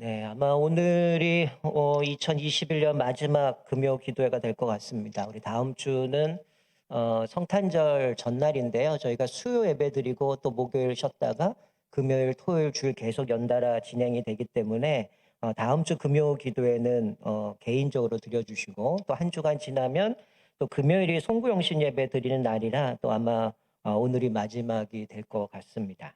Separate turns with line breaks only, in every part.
네, 아마 오늘이 어, 2021년 마지막 금요 기도회가 될 것 같습니다. 우리 다음 주는 어, 성탄절 전날인데요. 저희가 수요 예배 드리고 또 목요일 쉬었다가 금요일, 토요일, 주일 계속 연달아 진행이 되기 때문에 어, 다음 주 금요 기도회는 어, 개인적으로 드려주시고 또 한 주간 지나면 또 금요일이 송구영신 예배 드리는 날이라 또 아마 어, 오늘이 마지막이 될 것 같습니다.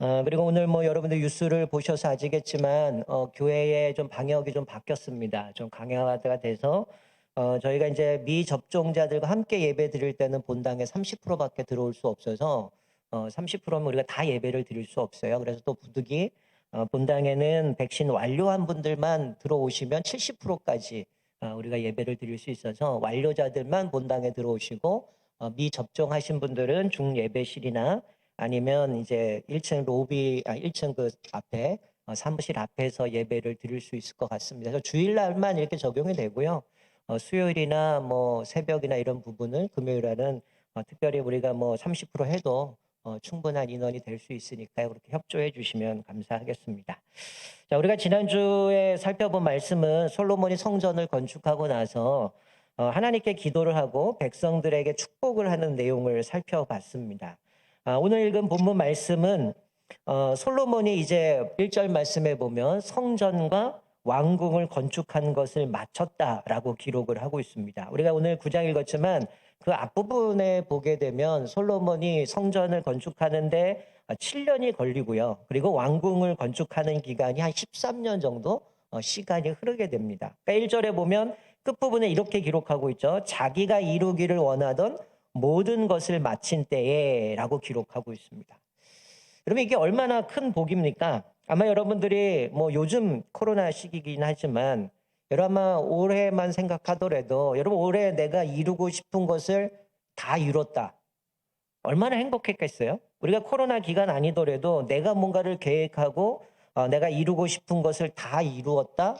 어, 그리고 오늘 뭐 여러분들 뉴스를 보셔서 아시겠지만 어, 교회의 좀 방역이 좀 바뀌었습니다. 좀 강화가 돼서 어, 저희가 이제 미접종자들과 함께 예배 드릴 때는 본당에 30%밖에 들어올 수 없어서 어, 30%면 우리가 다 예배를 드릴 수 없어요. 그래서 또 부득이 어, 본당에는 백신 완료한 분들만 들어오시면 70%까지 어, 우리가 예배를 드릴 수 있어서 완료자들만 본당에 들어오시고 어, 미접종하신 분들은 중예배실이나 아니면 이제 1층 로비, 아, 1층 그 앞에 어, 사무실 앞에서 예배를 드릴 수 있을 것 같습니다. 그래서 주일날만 이렇게 적용이 되고요. 어, 수요일이나 뭐 새벽이나 이런 부분은 금요일에는 어, 특별히 우리가 뭐 30% 해도 어, 충분한 인원이 될 수 있으니까 그렇게 협조해 주시면 감사하겠습니다. 자, 우리가 지난주에 살펴본 말씀은 솔로몬이 성전을 건축하고 나서 어, 하나님께 기도를 하고 백성들에게 축복을 하는 내용을 살펴봤습니다. 아, 오늘 읽은 본문 말씀은 어, 솔로몬이 이제 1절 말씀에 보면 성전과 왕궁을 건축한 것을 마쳤다라고 기록을 하고 있습니다. 우리가 오늘 9장 읽었지만 그 앞부분에 보게 되면 솔로몬이 성전을 건축하는데 7년이 걸리고요. 그리고 왕궁을 건축하는 기간이 한 13년 정도 어, 시간이 흐르게 됩니다. 그러니까 1절에 보면 끝부분에 이렇게 기록하고 있죠. 자기가 이루기를 원하던 모든 것을 마친 때에 라고 기록하고 있습니다. 여러분 이게 얼마나 큰 복입니까? 아마 여러분들이 뭐 요즘 코로나 시기이긴 하지만 여러분 아마 올해만 생각하더라도 여러분 올해 내가 이루고 싶은 것을 다 이뤘다. 얼마나 행복했겠어요? 우리가 코로나 기간 아니더라도 내가 뭔가를 계획하고 어, 내가 이루고 싶은 것을 다 이루었다.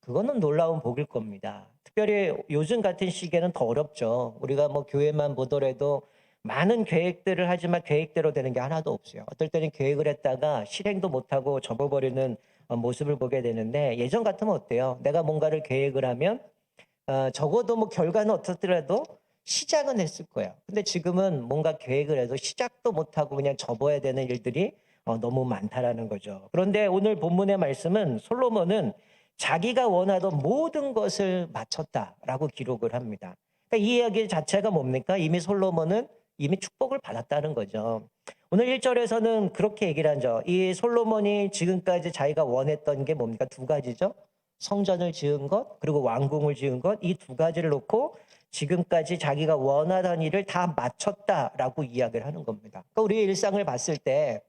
그거는 놀라운 복일 겁니다. 특별히 요즘 같은 시기에는 더 어렵죠. 우리가 뭐 교회만 보더라도 많은 계획들을 하지만 계획대로 되는 게 하나도 없어요. 어떨 때는 계획을 했다가 실행도 못하고 접어버리는 어, 모습을 보게 되는데 예전 같으면 어때요? 내가 뭔가를 계획을 하면 어, 적어도 뭐 결과는 어떻더라도 시작은 했을 거예요. 근데 지금은 뭔가 계획을 해도 시작도 못하고 그냥 접어야 되는 일들이 어, 너무 많다라는 거죠. 그런데 오늘 본문의 말씀은 솔로몬은 자기가 원하던 모든 것을 마쳤다라고 기록을 합니다. 그러니까 이 이야기 자체가 뭡니까? 이미 솔로몬은 이미 축복을 받았다는 거죠. 오늘 1절에서는 그렇게 얘기를 하죠. 이 솔로몬이 지금까지 자기가 원했던 게 뭡니까? 두 가지죠. 성전을 지은 것, 그리고 왕궁을 지은 것, 이 두 가지를 놓고 지금까지 자기가 원하던 일을 다 마쳤다라고 이야기를 하는 겁니다. 그러니까 우리의 일상을 봤을 때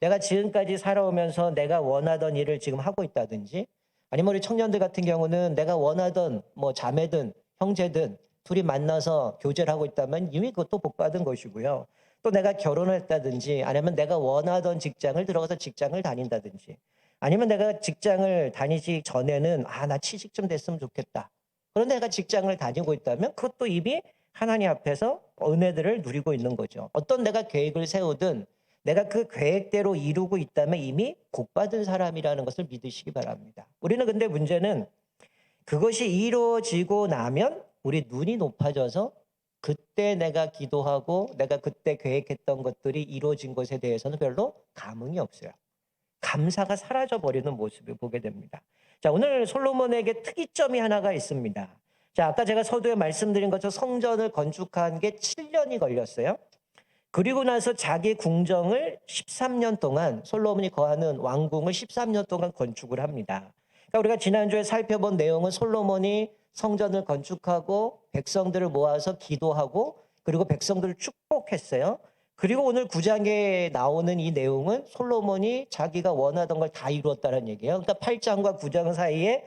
내가 지금까지 살아오면서 내가 원하던 일을 지금 하고 있다든지 아니면 우리 청년들 같은 경우는 내가 원하던 뭐 자매든 형제든 둘이 만나서 교제를 하고 있다면 이미 그것도 복 받은 것이고요. 또 내가 결혼을 했다든지 아니면 내가 원하던 직장을 들어가서 직장을 다닌다든지 아니면 내가 직장을 다니기 전에는 아 나 취직 좀 됐으면 좋겠다. 그런데 내가 직장을 다니고 있다면 그것도 이미 하나님 앞에서 은혜들을 누리고 있는 거죠. 어떤 내가 계획을 세우든 내가 그 계획대로 이루고 있다면 이미 복 받은 사람이라는 것을 믿으시기 바랍니다. 우리는 근데 문제는 그것이 이루어지고 나면 우리 눈이 높아져서 그때 내가 기도하고 내가 그때 계획했던 것들이 이루어진 것에 대해서는 별로 감흥이 없어요. 감사가 사라져 버리는 모습을 보게 됩니다. 자, 오늘 솔로몬에게 특이점이 하나가 있습니다. 자, 아까 제가 서두에 말씀드린 것처럼 성전을 건축한 게 7년이 걸렸어요. 그리고 나서 자기 궁정을 13년 동안 솔로몬이 거하는 왕궁을 13년 동안 건축을 합니다. 그러니까 우리가 지난주에 살펴본 내용은 솔로몬이 성전을 건축하고 백성들을 모아서 기도하고 그리고 백성들을 축복했어요. 그리고 오늘 9장에 나오는 이 내용은 솔로몬이 자기가 원하던 걸 다 이루었다는 얘기예요. 그러니까 8장과 9장 사이에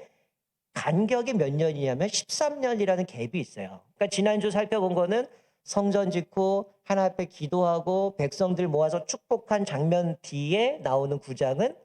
간격이 몇 년이냐면 13년이라는 갭이 있어요. 그러니까 지난주 살펴본 거는 성전 짓고 하나 앞에 기도하고 백성들 모아서 축복한 장면 뒤에 나오는 구장은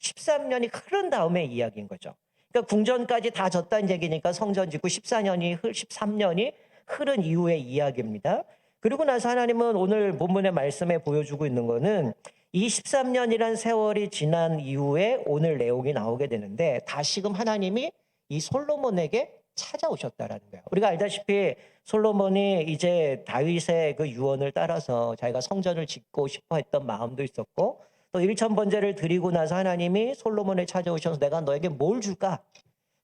13년이 흐른 다음의 이야기인 거죠. 그러니까 궁전까지 다 졌다는 얘기니까 성전 짓고 14년이 13년이 흐른 이후의 이야기입니다. 그리고 나서 하나님은 오늘 본문의 말씀에 보여주고 있는 거는 이 13년이란 세월이 지난 이후에 오늘 내용이 나오게 되는데 다시금 하나님이 이 솔로몬에게 찾아오셨다라는 거예요. 우리가 알다시피 솔로몬이 이제 다윗의 그 유언을 따라서 자기가 성전을 짓고 싶어 했던 마음도 있었고 또 일천 번제를 드리고 나서 하나님이 솔로몬에 찾아오셔서 내가 너에게 뭘 줄까?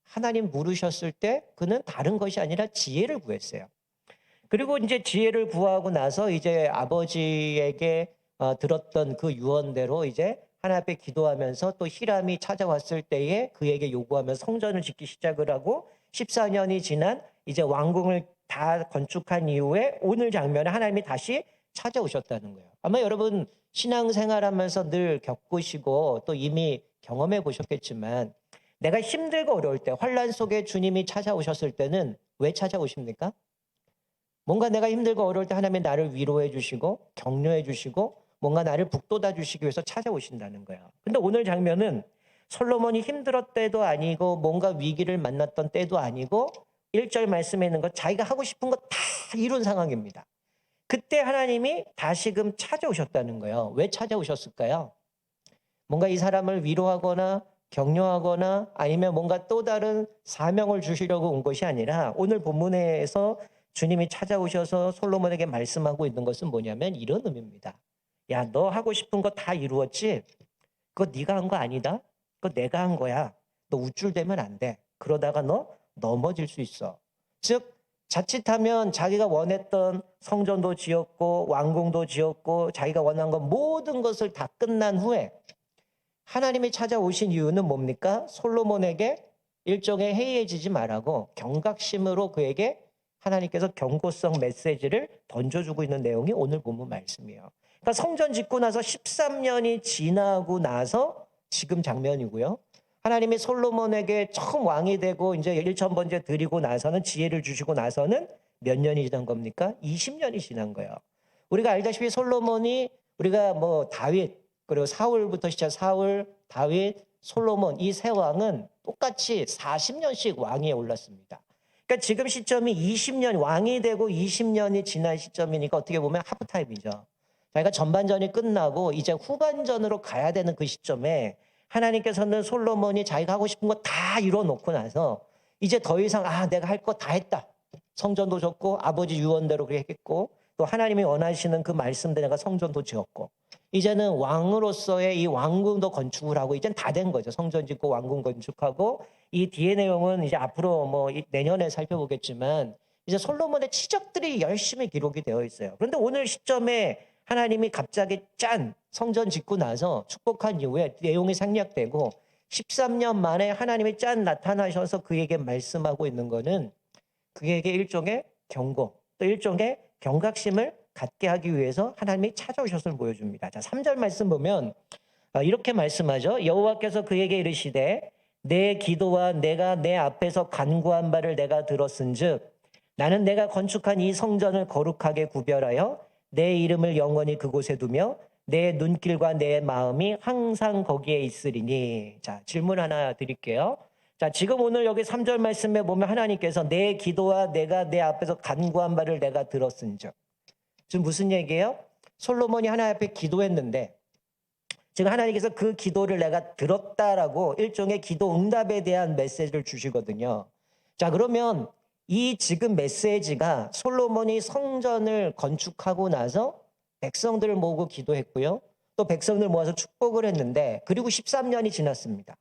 하나님 물으셨을 때 그는 다른 것이 아니라 지혜를 구했어요. 그리고 이제 지혜를 구하고 나서 이제 아버지에게 어, 들었던 그 유언대로 이제 하나님 앞에 기도하면서 또 히람이 찾아왔을 때에 그에게 요구하며 성전을 짓기 시작을 하고 14년이 지난 이제 왕궁을 다 건축한 이후에 오늘 장면에 하나님이 다시 찾아오셨다는 거예요. 아마 여러분 신앙생활 하면서 늘 겪으시고 또 이미 경험해 보셨겠지만 내가 힘들고 어려울 때 환란 속에 주님이 찾아오셨을 때는 왜 찾아오십니까? 뭔가 내가 힘들고 어려울 때 하나님이 나를 위로해 주시고 격려해 주시고 뭔가 나를 북돋아 주시기 위해서 찾아오신다는 거예요. 근데 오늘 장면은 솔로몬이 힘들었 때도 아니고 뭔가 위기를 만났던 때도 아니고 1절 말씀에 있는 것 자기가 하고 싶은 거다 이룬 상황입니다. 그때 하나님이 다시금 찾아오셨다는 거예요. 왜 찾아오셨을까요? 뭔가 이 사람을 위로하거나 격려하거나 아니면 뭔가 또 다른 사명을 주시려고 온 것이 아니라 오늘 본문에서 주님이 찾아오셔서 솔로몬에게 말씀하고 있는 것은 뭐냐면 이런 의미입니다. 야, 너 하고 싶은 거 다 이루었지? 그거 네가 한 거 아니다? 그거 내가 한 거야. 너 우쭐대면 안 돼. 그러다가 너 넘어질 수 있어. 즉 자칫하면 자기가 원했던 성전도 지었고 왕궁도 지었고 자기가 원한 것 모든 것을 다 끝난 후에 하나님이 찾아오신 이유는 뭡니까? 솔로몬에게 일종의 해이해지지 말라고 경각심으로 그에게 하나님께서 경고성 메시지를 던져주고 있는 내용이 오늘 본문 말씀이에요. 그러니까 성전 짓고 나서 13년이 지나고 나서 지금 장면이고요. 하나님이 솔로몬에게 처음 왕이 되고 이제 일천 번째 드리고 나서는 지혜를 주시고 나서는 몇 년이 지난 겁니까? 20년이 지난 거예요. 우리가 알다시피 솔로몬이 우리가 뭐 다윗 그리고 사울부터 시작 사울, 다윗, 솔로몬 이 세 왕은 똑같이 40년씩 왕위에 올랐습니다. 그러니까 지금 시점이 20년 왕이 되고 20년이 지난 시점이니까 어떻게 보면 하프타임이죠. 자기가 전반전이 끝나고 이제 후반전으로 가야 되는 그 시점에 하나님께서는 솔로몬이 자기가 하고 싶은 거 다 이뤄놓고 나서 이제 더 이상 아 내가 할 거 다 했다. 성전도 졌고 아버지 유언대로 그렇게 했고 또 하나님이 원하시는 그 말씀대로 내가 성전도 지었고 이제는 왕으로서의 이 왕궁도 건축을 하고 이젠 다 된 거죠. 성전 짓고 왕궁 건축하고 이 뒤의 내용은 이제 앞으로 뭐 내년에 살펴보겠지만 이제 솔로몬의 치적들이 열심히 기록이 되어 있어요. 그런데 오늘 시점에 하나님이 갑자기 짠 성전 짓고 나서 축복한 이후에 내용이 생략되고 13년 만에 하나님이 짠 나타나셔서 그에게 말씀하고 있는 거는 그에게 일종의 경고 또 일종의 경각심을 갖게 하기 위해서 하나님이 찾아오셨음을 보여줍니다. 자, 3절 말씀 보면 아, 이렇게 말씀하죠. 여호와께서 그에게 이르시되 내 기도와 내가 내 앞에서 간구한 바를 내가 들었은즉 나는 내가 건축한 이 성전을 거룩하게 구별하여 내 이름을 영원히 그곳에 두며 내 눈길과 내 마음이 항상 거기에 있으리니. 자, 질문 하나 드릴게요. 자, 지금 오늘 여기 3절 말씀에 보면 하나님께서 내 기도와 내가 내 앞에서 간구한 바를 내가 들었은즉. 지금 무슨 얘기예요? 솔로몬이 하나님 앞에 기도했는데 지금 하나님께서 그 기도를 내가 들었다라고 일종의 기도 응답에 대한 메시지를 주시거든요. 자, 그러면 이 지금 메시지가 솔로몬이 성전을 건축하고 나서 백성들을 모으고 기도했고요. 또 백성들 모아서 축복을 했는데 그리고 13년이 지났습니다.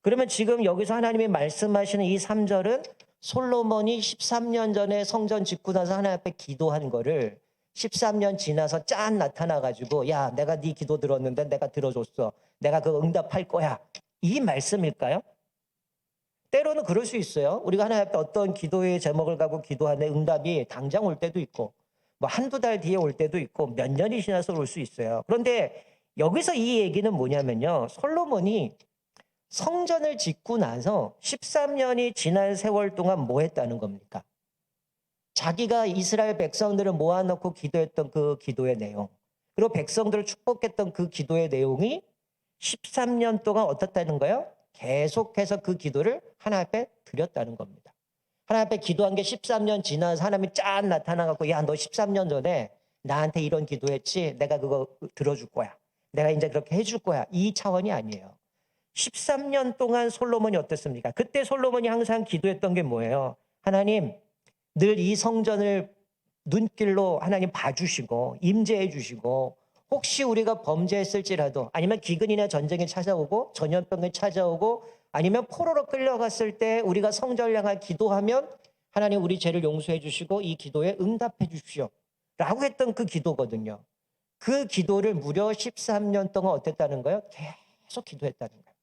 그러면 지금 여기서 하나님이 말씀하시는 이 3절은 솔로몬이 13년 전에 성전 짓고 나서 하나님 앞에 기도한 거를 13년 지나서 짠 나타나 가지고 야, 내가 네 기도 들었는데 내가 들어줬어. 내가 그 응답할 거야. 이 말씀일까요? 때로는 그럴 수 있어요. 우리가 하나님 앞에 어떤 기도의 제목을 가고 기도하는 응답이 당장 올 때도 있고 뭐 한두 달 뒤에 올 때도 있고 몇 년이 지나서 올 수 있어요. 그런데 여기서 이 얘기는 뭐냐면요. 솔로몬이 성전을 짓고 나서 13년이 지난 세월 동안 뭐 했다는 겁니까? 자기가 이스라엘 백성들을 모아놓고 기도했던 그 기도의 내용, 그리고 백성들을 축복했던 그 기도의 내용이 13년 동안 어떻다는 거예요? 계속해서 그 기도를 하나님 앞에 드렸다는 겁니다. 하나님 앞에 기도한 게 13년 지나서 하나님이 짠 나타나갖고 야 너 13년 전에 나한테 이런 기도했지 내가 그거 들어줄 거야. 내가 이제 그렇게 해줄 거야. 이 차원이 아니에요. 13년 동안 솔로몬이 어땠습니까? 그때 솔로몬이 항상 기도했던 게 뭐예요? 하나님, 늘 이 성전을 눈길로 하나님 봐주시고 임재해 주시고 혹시 우리가 범죄했을지라도 아니면 기근이나 전쟁이 찾아오고 전염병이 찾아오고 아니면 포로로 끌려갔을 때 우리가 성전을 기도하면 하나님 우리 죄를 용서해 주시고 이 기도에 응답해 주십시오. 라고 했던 그 기도거든요. 그 기도를 무려 13년 동안 어땠다는 거예요? 계속 기도했다는 거예요.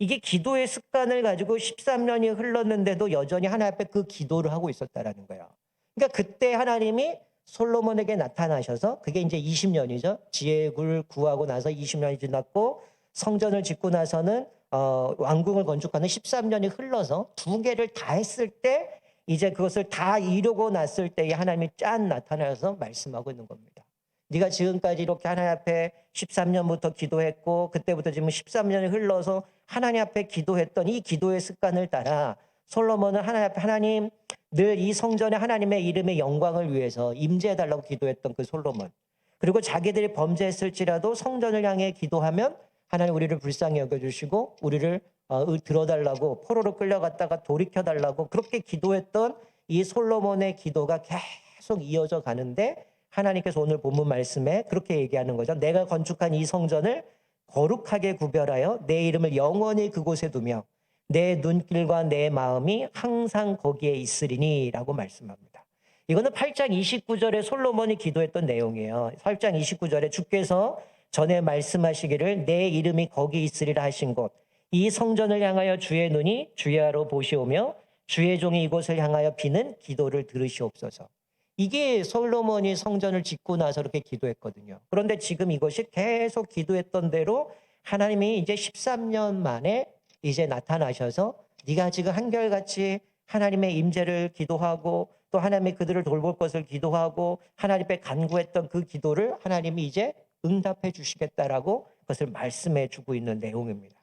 이게 기도의 습관을 가지고 13년이 흘렀는데도 여전히 하나님 앞에 그 기도를 하고 있었다라는 거예요. 그러니까 그때 하나님이 솔로몬에게 나타나셔서 그게 이제 20년이죠. 지혜를 구하고 나서 20년이 지났고 성전을 짓고 나서는 어, 왕궁을 건축하는 13년이 흘러서 두 개를 다 했을 때 이제 그것을 다 이루고 났을 때에 하나님이 짠 나타나서 말씀하고 있는 겁니다. 네가 지금까지 이렇게 하나님 앞에 13년부터 기도했고 그때부터 지금 13년이 흘러서 하나님 앞에 기도했던 이 기도의 습관을 따라 솔로몬은 하나님 앞에 하나님 늘 이 성전에 하나님의 이름의 영광을 위해서 임재해 달라고 기도했던 그 솔로몬. 그리고 자기들이 범죄했을지라도 성전을 향해 기도하면 하나님 우리를 불쌍히 여겨 주시고 우리를 어, 들어달라고 포로로 끌려갔다가 돌이켜 달라고 그렇게 기도했던 이 솔로몬의 기도가 계속 이어져 가는데 하나님께서 오늘 본문 말씀에 그렇게 얘기하는 거죠. 내가 건축한 이 성전을 거룩하게 구별하여 내 이름을 영원히 그곳에 두며 내 눈길과 내 마음이 항상 거기에 있으리니 라고 말씀합니다. 이거는 8장 29절에 솔로몬이 기도했던 내용이에요. 8장 29절에 주께서 전에 말씀하시기를 내 이름이 거기 있으리라 하신 곳 이 성전을 향하여 주의 눈이 주야로 보시오며 주의 종이 이곳을 향하여 비는 기도를 들으시옵소서. 이게 솔로몬이 성전을 짓고 나서 이렇게 기도했거든요. 그런데 지금 이것이 계속 기도했던 대로 하나님이 이제 13년 만에 이제 나타나셔서 네가 지금 한결같이 하나님의 임재를 기도하고 또 하나님의 그들을 돌볼 것을 기도하고 하나님 앞에 간구했던 그 기도를 하나님이 이제 응답해 주시겠다라고 그것을 말씀해 주고 있는 내용입니다.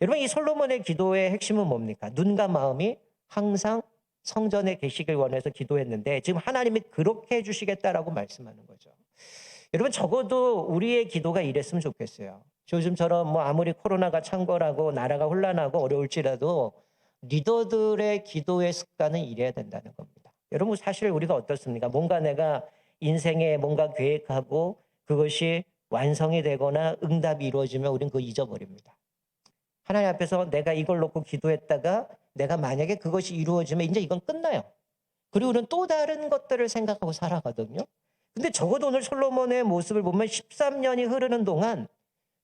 여러분 이 솔로몬의 기도의 핵심은 뭡니까? 눈과 마음이 항상 성전에 계시길 원해서 기도했는데 지금 하나님이 그렇게 해 주시겠다라고 말씀하는 거죠. 여러분 적어도 우리의 기도가 이랬으면 좋겠어요. 요즘처럼 뭐 아무리 코로나가 창궐하고 나라가 혼란하고 어려울지라도 리더들의 기도의 습관은 이래야 된다는 겁니다. 여러분 사실 우리가 어떻습니까? 뭔가 내가 인생에 뭔가 계획하고 그것이 완성이 되거나 응답이 이루어지면 우리는 그거 잊어버립니다. 하나님 앞에서 내가 이걸 놓고 기도했다가 내가 만약에 그것이 이루어지면 이제 이건 끝나요. 그리고 우리는 또 다른 것들을 생각하고 살아가거든요. 근데 적어도 오늘 솔로몬의 모습을 보면 13년이 흐르는 동안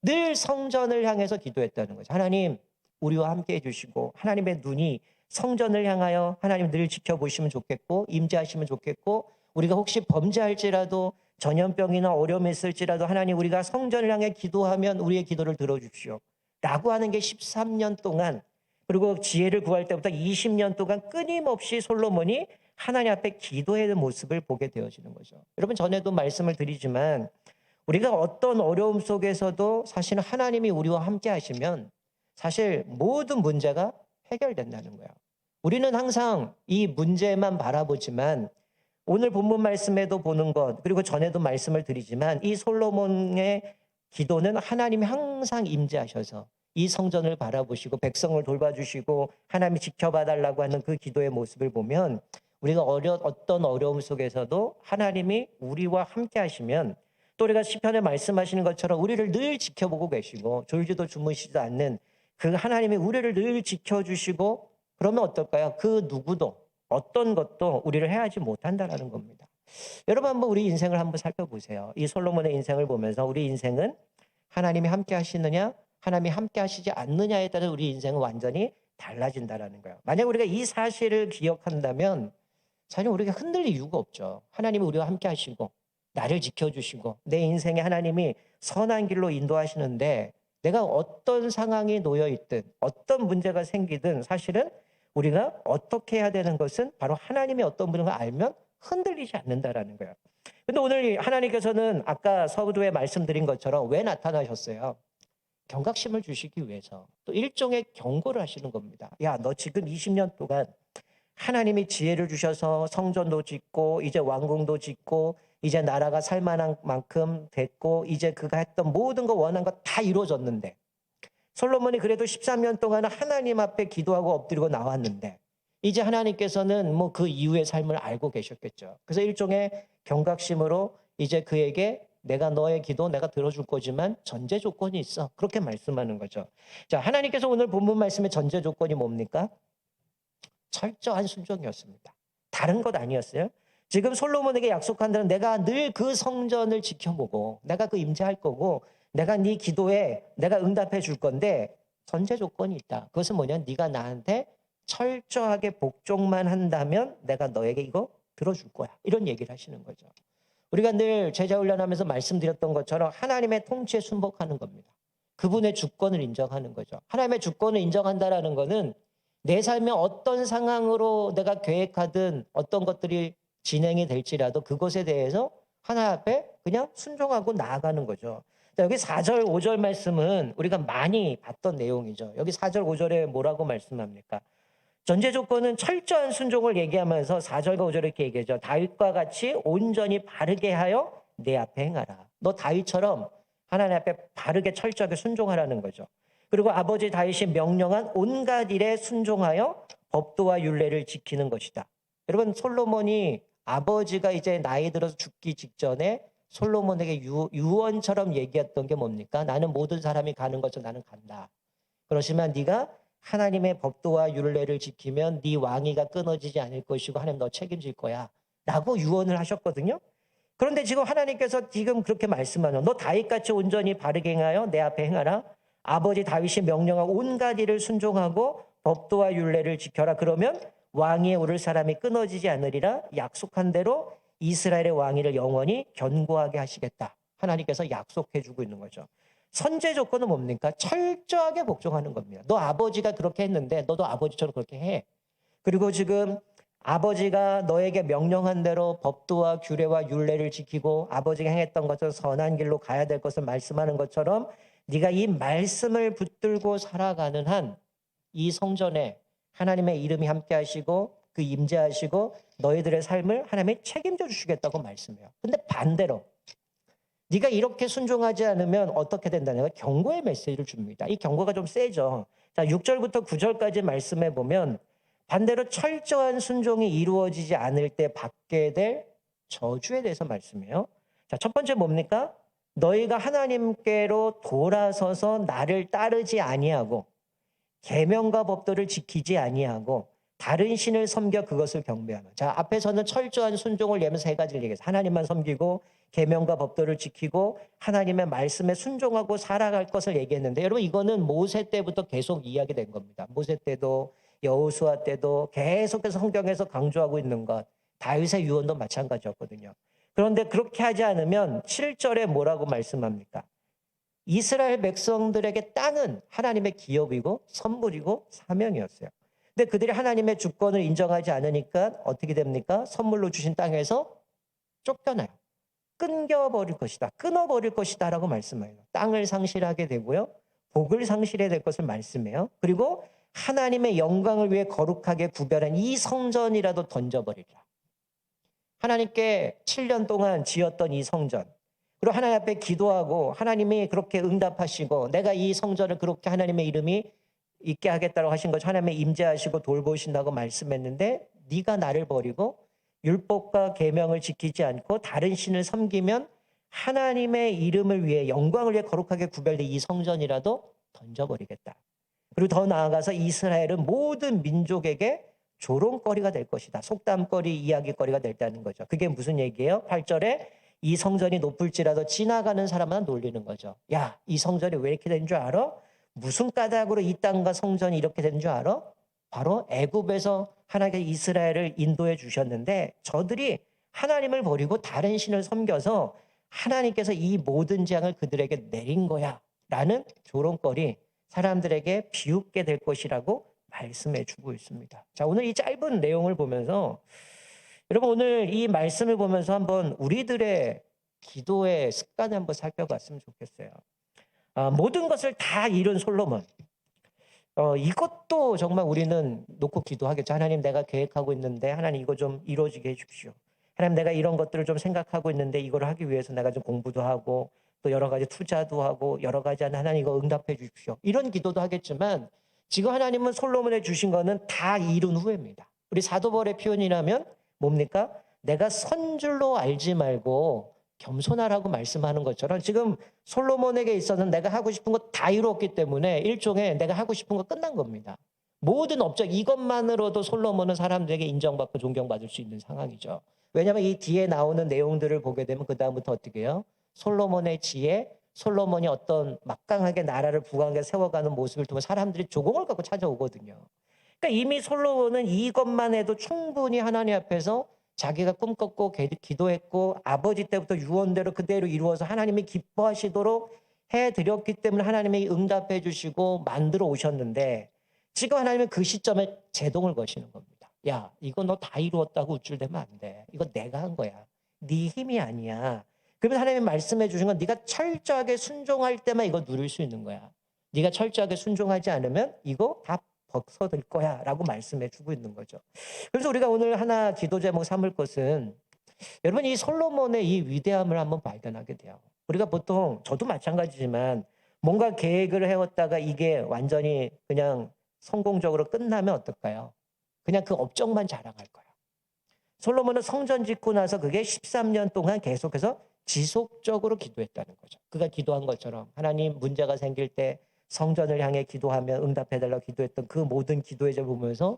늘 성전을 향해서 기도했다는 거죠. 하나님, 우리와 함께 해주시고 하나님의 눈이 성전을 향하여 하나님 늘 지켜보시면 좋겠고 임재하시면 좋겠고 우리가 혹시 범죄할지라도 전염병이나 어려움이 있을지라도 하나님 우리가 성전을 향해 기도하면 우리의 기도를 들어주십시오. 라고 하는 게 13년 동안 그리고 지혜를 구할 때부터 20년 동안 끊임없이 솔로몬이 하나님 앞에 기도하는 모습을 보게 되어지는 거죠. 여러분 전에도 말씀을 드리지만 우리가 어떤 어려움 속에서도 사실은 하나님이 우리와 함께 하시면 사실 모든 문제가 해결된다는 거예요. 우리는 항상 이 문제만 바라보지만 오늘 본문 말씀에도 보는 것 그리고 전에도 말씀을 드리지만 이 솔로몬의 기도는 하나님이 항상 임재하셔서 이 성전을 바라보시고 백성을 돌봐주시고 하나님이 지켜봐 달라고 하는 그 기도의 모습을 보면 우리가 어려 어떤 어려움 속에서도 하나님이 우리와 함께 하시면 또 우리가 시편에 말씀하시는 것처럼 우리를 늘 지켜보고 계시고 졸지도 주무시지도 않는 그 하나님이 우리를 늘 지켜주시고 그러면 어떨까요? 그 누구도 어떤 것도 우리를 해하지 못한다라는 겁니다. 여러분 한번 우리 인생을 한번 살펴보세요. 이 솔로몬의 인생을 보면서 우리 인생은 하나님이 함께 하시느냐, 하나님이 함께 하시지 않느냐에 따라 우리 인생은 완전히 달라진다라는 거예요. 만약 우리가 이 사실을 기억한다면 사실 우리가 흔들릴 이유가 없죠. 하나님이 우리와 함께 하시고 나를 지켜주시고 내 인생에 하나님이 선한 길로 인도하시는데 내가 어떤 상황이 놓여 있든 어떤 문제가 생기든 사실은 우리가 어떻게 해야 되는 것은 바로 하나님이 어떤 분인가 알면 흔들리지 않는다라는 거예요. 근데 오늘 하나님께서는 아까 서두에 말씀드린 것처럼 왜 나타나셨어요? 경각심을 주시기 위해서 또 일종의 경고를 하시는 겁니다. 야, 너 지금 20년 동안 하나님이 지혜를 주셔서 성전도 짓고 이제 왕궁도 짓고 이제 나라가 살만한 만큼 됐고 이제 그가 했던 모든 거 원한 거 다 이루어졌는데 솔로몬이 그래도 13년 동안 하나님 앞에 기도하고 엎드리고 나왔는데 이제 하나님께서는 뭐 그 이후의 삶을 알고 계셨겠죠. 그래서 일종의 경각심으로 이제 그에게 내가 너의 기도 내가 들어줄 거지만 전제 조건이 있어. 그렇게 말씀하는 거죠. 자, 하나님께서 오늘 본문 말씀의 전제 조건이 뭡니까? 철저한 순종이었습니다. 다른 것 아니었어요? 지금 솔로몬에게 약속한 대로 내가 늘 그 성전을 지켜보고 내가 그 임재할 거고 내가 네 기도에 내가 응답해 줄 건데 전제 조건이 있다. 그것은 뭐냐? 네가 나한테 철저하게 복종만 한다면 내가 너에게 이거 들어줄 거야. 이런 얘기를 하시는 거죠. 우리가 늘 제자 훈련하면서 말씀드렸던 것처럼 하나님의 통치에 순복하는 겁니다. 그분의 주권을 인정하는 거죠. 하나님의 주권을 인정한다라는 거는 내 삶에 어떤 상황으로 내가 계획하든 어떤 것들이 진행이 될지라도 그것에 대해서 하나 앞에 그냥 순종하고 나아가는 거죠. 자, 여기 4절, 5절 말씀은 우리가 많이 봤던 내용이죠. 여기 4절, 5절에 뭐라고 말씀합니까? 전제 조건은 철저한 순종을 얘기하면서 4절과 5절에 이렇게 얘기하죠. 다윗과 같이 온전히 바르게 하여 내 앞에 행하라. 너 다윗처럼 하나님 앞에 바르게 철저하게 순종하라는 거죠. 그리고 아버지 다윗이 명령한 온갖 일에 순종하여 법도와 율례를 지키는 것이다. 여러분 솔로몬이 아버지가 이제 나이 들어서 죽기 직전에 솔로몬에게 유, 유언처럼 얘기했던 게 뭡니까? 나는 모든 사람이 가는 것처럼 나는 간다. 그러시면 네가 하나님의 법도와 율례를 지키면 네 왕위가 끊어지지 않을 것이고 하나님 너 책임질 거야. 라고 유언을 하셨거든요. 그런데 지금 하나님께서 지금 그렇게 말씀하는 너 다윗같이 온전히 바르게 행하여 내 앞에 행하라. 아버지 다윗이 명령한 온갖 일을 순종하고 법도와 율례를 지켜라. 그러면 왕위에 오를 사람이 끊어지지 않으리라. 약속한 대로 이스라엘의 왕위를 영원히 견고하게 하시겠다. 하나님께서 약속해 주고 있는 거죠. 선제 조건은 뭡니까? 철저하게 복종하는 겁니다. 너 아버지가 그렇게 했는데 너도 아버지처럼 그렇게 해. 그리고 지금 아버지가 너에게 명령한 대로 법도와 규례와 율례를 지키고 아버지가 행했던 것처럼 선한 길로 가야 될 것을 말씀하는 것처럼 네가 이 말씀을 붙들고 살아가는 한 이 성전에 하나님의 이름이 함께 하시고 그 임재하시고 너희들의 삶을 하나님이 책임져 주시겠다고 말씀해요. 근데 반대로 네가 이렇게 순종하지 않으면 어떻게 된다는 거 경고의 메시지를 줍니다. 이 경고가 좀 세죠. 자, 6절부터 9절까지 말씀해 보면 반대로 철저한 순종이 이루어지지 않을 때 받게 될 저주에 대해서 말씀해요. 자, 첫 번째 뭡니까? 너희가 하나님께로 돌아서서 나를 따르지 아니하고 계명과 법도를 지키지 아니하고 다른 신을 섬겨 그것을 경배하는. 자, 앞에서는 철저한 순종을 얘기하면서 세 가지를 얘기했어요. 하나님만 섬기고 계명과 법도를 지키고 하나님의 말씀에 순종하고 살아갈 것을 얘기했는데 여러분 이거는 모세 때부터 계속 이야기된 겁니다. 모세 때도 여호수아 때도 계속해서 성경에서 강조하고 있는 것. 다윗의 유언도 마찬가지였거든요. 그런데 그렇게 하지 않으면 7절에 뭐라고 말씀합니까? 이스라엘 백성들에게 땅은 하나님의 기업이고 선물이고 사명이었어요. 근데 그들이 하나님의 주권을 인정하지 않으니까 어떻게 됩니까? 선물로 주신 땅에서 쫓겨나요. 끊겨버릴 것이다. 끊어버릴 것이다. 라고 말씀해요. 땅을 상실하게 되고요. 복을 상실해야 될 것을 말씀해요. 그리고 하나님의 영광을 위해 거룩하게 구별한 이 성전이라도 던져버리라. 하나님께 7년 동안 지었던 이 성전. 그리고 하나님 앞에 기도하고 하나님이 그렇게 응답하시고 내가 이 성전을 그렇게 하나님의 이름이 있게 하겠다고 하신 것 하나님의 임재하시고 돌보신다고 말씀했는데 네가 나를 버리고 율법과 계명을 지키지 않고 다른 신을 섬기면 하나님의 이름을 위해 영광을 위해 거룩하게 구별된 이 성전이라도 던져버리겠다. 그리고 더 나아가서 이스라엘은 모든 민족에게 조롱거리가 될 것이다. 속담거리, 이야기거리가 될다는 거죠. 그게 무슨 얘기예요? 8절에 이 성전이 높을지라도 지나가는 사람만 놀리는 거죠. 야, 이 성전이 왜 이렇게 된 줄 알아? 무슨 까닭으로 이 땅과 성전이 이렇게 된 줄 알아? 바로 애굽에서 하나님께서 이스라엘을 인도해 주셨는데 저들이 하나님을 버리고 다른 신을 섬겨서 하나님께서 이 모든 재앙을 그들에게 내린 거야. 라는 조롱거리 사람들에게 비웃게 될 것이라고 말씀해 주고 있습니다. 자, 오늘 이 짧은 내용을 보면서 여러분 오늘 이 말씀을 보면서 한번 우리들의 기도의 습관을 한번 살펴봤으면 좋겠어요. 아, 모든 것을 다 이룬 솔로몬. 어, 이것도 정말 우리는 놓고 기도하겠죠. 하나님 내가 계획하고 있는데 하나님 이거 좀 이루어지게 해주십시오. 하나님 내가 이런 것들을 좀 생각하고 있는데 이걸 하기 위해서 내가 좀 공부도 하고 또 여러 가지 투자도 하고 여러 가지 하나님 이거 응답해 주십시오. 이런 기도도 하겠지만 지금 하나님은 솔로몬에 주신 거는 다 이룬 후입니다. 우리 사도벌의 표현이라면 뭡니까? 내가 선줄로 알지 말고 겸손하라고 말씀하는 것처럼 지금 솔로몬에게 있어서는 내가 하고 싶은 거 다 이루었기 때문에 일종의 내가 하고 싶은 거 끝난 겁니다. 모든 업적 이것만으로도 솔로몬은 사람들에게 인정받고 존경받을 수 있는 상황이죠. 왜냐하면 이 뒤에 나오는 내용들을 보게 되면 그 다음부터 어떻게 해요? 솔로몬의 지혜, 솔로몬이 어떤 막강하게 나라를 부강하게 세워가는 모습을 통해 사람들이 조공을 갖고 찾아오거든요. 그러니까 이미 솔로몬은 이것만 해도 충분히 하나님 앞에서 자기가 꿈꿨고 기- 기도했고 아버지 때부터 유언대로 그대로 이루어서 하나님이 기뻐하시도록 해드렸기 때문에 하나님이 응답해 주시고 만들어 오셨는데 지금 하나님은 그 시점에 제동을 거시는 겁니다. 야, 이거 너 다 이루었다고 우쭐대면 안 돼. 이거 내가 한 거야. 네 힘이 아니야. 그러면 하나님이 말씀해 주신 건 네가 철저하게 순종할 때만 이거 누릴 수 있는 거야. 네가 철저하게 순종하지 않으면 이거 다 벗어들 거야 라고 말씀해 주고 있는 거죠. 그래서 우리가 오늘 하나 기도 제목 삼을 것은 여러분 이 솔로몬의 이 위대함을 한번 발견하게 돼요. 우리가 보통 저도 마찬가지지만 뭔가 계획을 해왔다가 이게 완전히 그냥 성공적으로 끝나면 어떨까요? 그냥 그 업적만 자랑할 거예요. 솔로몬은 성전 짓고 나서 그게 13년 동안 계속해서 지속적으로 기도했다는 거죠. 그가 기도한 것처럼 하나님 문제가 생길 때 성전을 향해 기도하면 응답해달라고 기도했던 그 모든 기도의 절 보면서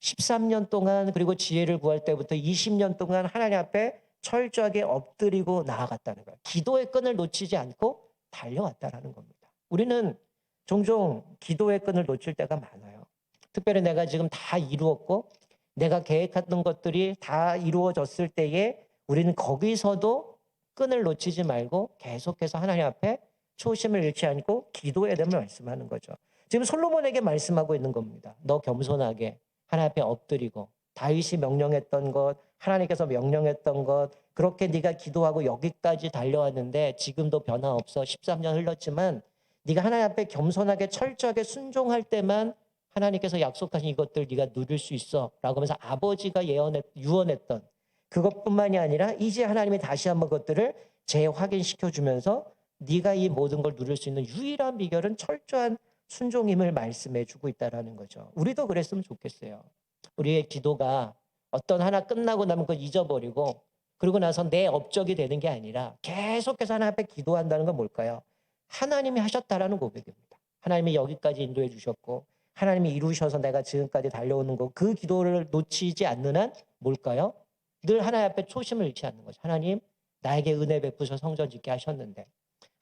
13년 동안 그리고 지혜를 구할 때부터 20년 동안 하나님 앞에 철저하게 엎드리고 나아갔다는 거예요. 기도의 끈을 놓치지 않고 달려왔다라는 겁니다. 우리는 종종 기도의 끈을 놓칠 때가 많아요. 특별히 내가 지금 다 이루었고 내가 계획했던 것들이 다 이루어졌을 때에 우리는 거기서도 끈을 놓치지 말고 계속해서 하나님 앞에 초심을 잃지 않고 기도해야 됨을 말씀하는 거죠. 지금 솔로몬에게 말씀하고 있는 겁니다. 너 겸손하게 하나님 앞에 엎드리고 다윗이 명령했던 것, 하나님께서 명령했던 것, 그렇게 네가 기도하고 여기까지 달려왔는데 지금도 변화 없어. 13년 흘렀지만 네가 하나님 앞에 겸손하게 철저하게 순종할 때만 하나님께서 약속하신 이것들 네가 누릴 수 있어라고 하면서 아버지가 예언했 유언했던 그것뿐만이 아니라 이제 하나님이 다시 한번 그것들을 재확인시켜 주면서 네가 이 모든 걸 누릴 수 있는 유일한 비결은 철저한 순종임을 말씀해 주고 있다라는 거죠. 우리도 그랬으면 좋겠어요. 우리의 기도가 어떤 하나 끝나고 나면 그걸 잊어버리고 그러고 나서 내 업적이 되는 게 아니라 계속해서 하나님 앞에 기도한다는 건 뭘까요? 하나님이 하셨다라는 고백입니다. 하나님이 여기까지 인도해 주셨고 하나님이 이루셔서 내가 지금까지 달려오는 거 그 기도를 놓치지 않는 한 뭘까요? 늘 하나님 앞에 초심을 잃지 않는 거죠. 하나님 나에게 은혜 베푸셔 성전 짓게 하셨는데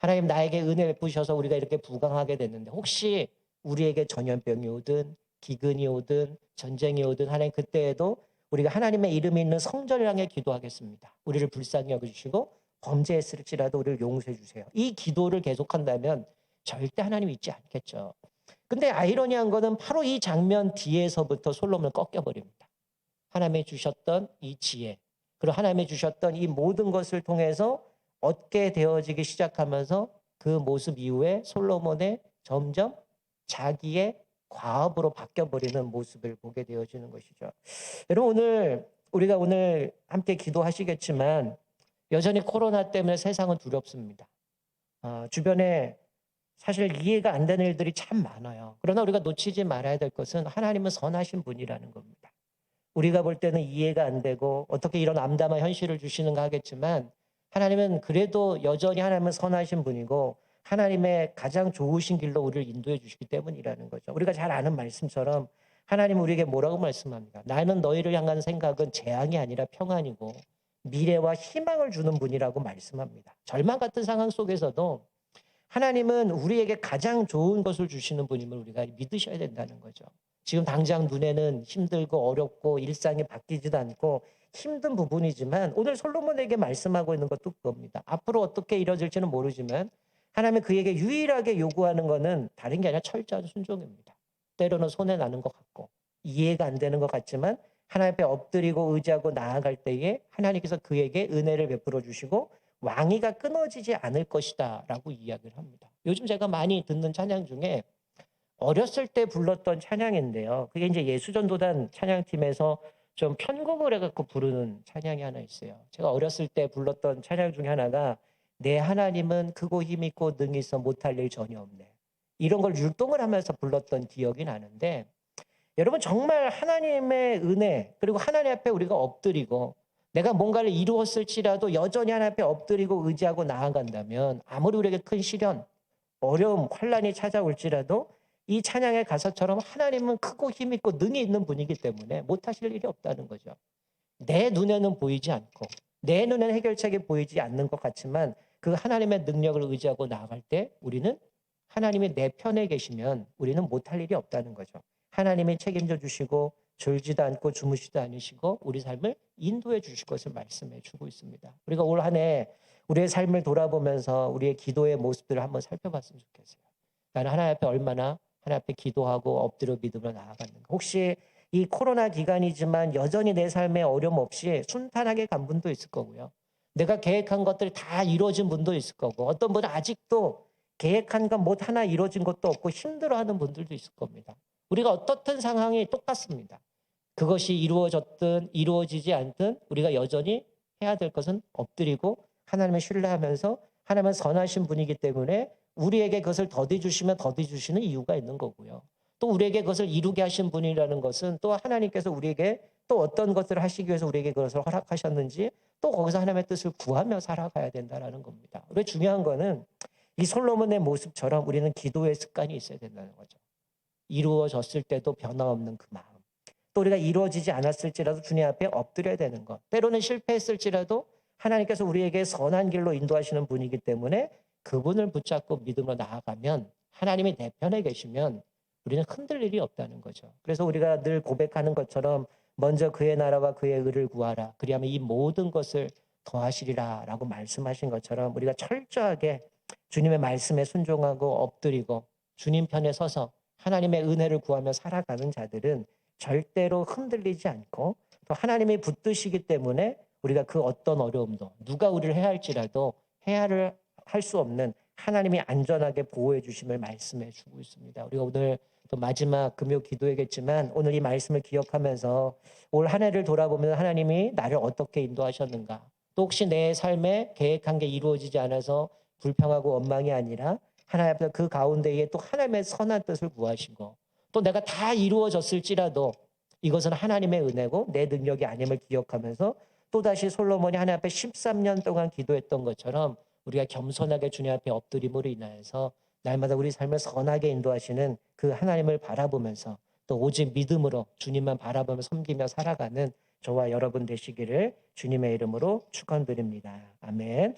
하나님 나에게 은혜 베푸셔서 우리가 이렇게 부강하게 됐는데 혹시 우리에게 전염병이 오든 기근이 오든 전쟁이 오든 하나님 그때에도 우리가 하나님의 이름이 있는 성전을 향해 기도하겠습니다. 우리를 불쌍히 여겨주시고 범죄했을지라도 우리를 용서해 주세요. 이 기도를 계속한다면 절대 하나님 잊지 않겠죠. 근데 아이러니한 거는 바로 이 장면 뒤에서부터 솔로몬을 꺾여버립니다. 하나님이 주셨던 이 지혜, 그리고 하나님이 주셨던 이 모든 것을 통해서 얻게 되어지기 시작하면서 그 모습 이후에 솔로몬의 점점 자기의 과업으로 바뀌어버리는 모습을 보게 되어지는 것이죠. 여러분 오늘 우리가 오늘 함께 기도하시겠지만 여전히 코로나 때문에 세상은 두렵습니다. 아, 주변에 사실 이해가 안 되는 일들이 참 많아요. 그러나 우리가 놓치지 말아야 될 것은 하나님은 선하신 분이라는 겁니다. 우리가 볼 때는 이해가 안 되고 어떻게 이런 암담한 현실을 주시는가 하겠지만 하나님은 그래도 여전히 하나님은 선하신 분이고 하나님의 가장 좋으신 길로 우리를 인도해 주시기 때문이라는 거죠. 우리가 잘 아는 말씀처럼 하나님 우리에게 뭐라고 말씀합니까? 나는 너희를 향한 생각은 재앙이 아니라 평안이고 미래와 희망을 주는 분이라고 말씀합니다. 절망 같은 상황 속에서도 하나님은 우리에게 가장 좋은 것을 주시는 분임을 우리가 믿으셔야 된다는 거죠. 지금 당장 눈에는 힘들고 어렵고 일상이 바뀌지도 않고 힘든 부분이지만 오늘 솔로몬에게 말씀하고 있는 것도 그겁니다. 앞으로 어떻게 이뤄질지는 모르지만 하나님이 그에게 유일하게 요구하는 것은 다른 게 아니라 철저한 순종입니다. 때로는 손해 나는 것 같고 이해가 안 되는 것 같지만 하나님 앞에 엎드리고 의지하고 나아갈 때에 하나님께서 그에게 은혜를 베풀어 주시고 왕위가 끊어지지 않을 것이다 라고 이야기를 합니다. 요즘 제가 많이 듣는 찬양 중에 어렸을 때 불렀던 찬양인데요. 그게 이제 예수전도단 찬양팀에서 좀 편곡을 해갖고 부르는 찬양이 하나 있어요. 제가 어렸을 때 불렀던 찬양 중에 하나가 내 하나님은 크고 힘있고 능히 있어 못할 일 전혀 없네. 이런 걸 율동을 하면서 불렀던 기억이 나는데 여러분 정말 하나님의 은혜 그리고 하나님 앞에 우리가 엎드리고 내가 뭔가를 이루었을지라도 여전히 하나님 앞에 엎드리고 의지하고 나아간다면 아무리 우리에게 큰 시련, 어려움, 환란이 찾아올지라도 이 찬양의 가사처럼 하나님은 크고 힘있고 능이 있는 분이기 때문에 못하실 일이 없다는 거죠. 내 눈에는 보이지 않고 내 눈에는 해결책이 보이지 않는 것 같지만 그 하나님의 능력을 의지하고 나아갈 때 우리는 하나님이 내 편에 계시면 우리는 못할 일이 없다는 거죠. 하나님이 책임져 주시고 졸지도 않고 주무시도 않으시고 우리 삶을 인도해 주실 것을 말씀해 주고 있습니다. 우리가 올 한 해 우리의 삶을 돌아보면서 우리의 기도의 모습들을 한번 살펴봤으면 좋겠어요. 나는 하나님 앞에 얼마나 하나님 앞에 기도하고 엎드려 믿음으로 나아갔는가. 혹시 이 코로나 기간이지만 여전히 내 삶에 어려움 없이 순탄하게 간 분도 있을 거고요. 내가 계획한 것들 다 이루어진 분도 있을 거고 어떤 분은 아직도 계획한 건 못 하나 이루어진 것도 없고 힘들어하는 분들도 있을 겁니다. 우리가 어떻든 상황이 똑같습니다. 그것이 이루어졌든 이루어지지 않든 우리가 여전히 해야 될 것은 엎드리고 하나님을 신뢰하면서 하나님은 선하신 분이기 때문에 우리에게 그것을 더디 주시면 더디 주시는 이유가 있는 거고요. 또 우리에게 그것을 이루게 하신 분이라는 것은 또 하나님께서 우리에게 또 어떤 것들을 하시기 위해서 우리에게 그것을 허락하셨는지 또 거기서 하나님의 뜻을 구하며 살아가야 된다라는 겁니다. 우리 중요한 거는 이 솔로몬의 모습처럼 우리는 기도의 습관이 있어야 된다는 거죠. 이루어졌을 때도 변함없는 그 마음. 또 우리가 이루어지지 않았을지라도 주님 앞에 엎드려야 되는 것. 때로는 실패했을지라도 하나님께서 우리에게 선한 길로 인도하시는 분이기 때문에 그분을 붙잡고 믿음으로 나아가면 하나님이 내 편에 계시면 우리는 흔들 일이 없다는 거죠. 그래서 우리가 늘 고백하는 것처럼 먼저 그의 나라와 그의 의를 구하라. 그리하면 이 모든 것을 더하시리라 라고 말씀하신 것처럼 우리가 철저하게 주님의 말씀에 순종하고 엎드리고 주님 편에 서서 하나님의 은혜를 구하며 살아가는 자들은 절대로 흔들리지 않고 또 하나님이 붙드시기 때문에 우리가 그 어떤 어려움도 누가 우리를 해할지라도 해야를 할 수 없는 하나님이 안전하게 보호해 주심을 말씀해 주고 있습니다. 우리가 오늘 또 마지막 금요 기도회겠지만 오늘 이 말씀을 기억하면서 올 한 해를 돌아보면 하나님이 나를 어떻게 인도하셨는가 또 혹시 내 삶에 계획한 게 이루어지지 않아서 불평하고 원망이 아니라 하나님 앞에서 그 가운데에 또 하나님의 선한 뜻을 구하시고 또 내가 다 이루어졌을지라도 이것은 하나님의 은혜고 내 능력이 아님을 기억하면서 또다시 솔로몬이 하나님 앞에 13년 동안 기도했던 것처럼 우리가 겸손하게 주님 앞에 엎드림으로 인하여서 날마다 우리 삶을 선하게 인도하시는 그 하나님을 바라보면서 또 오직 믿음으로 주님만 바라보며 섬기며 살아가는 저와 여러분 되시기를 주님의 이름으로 축원드립니다. 아멘.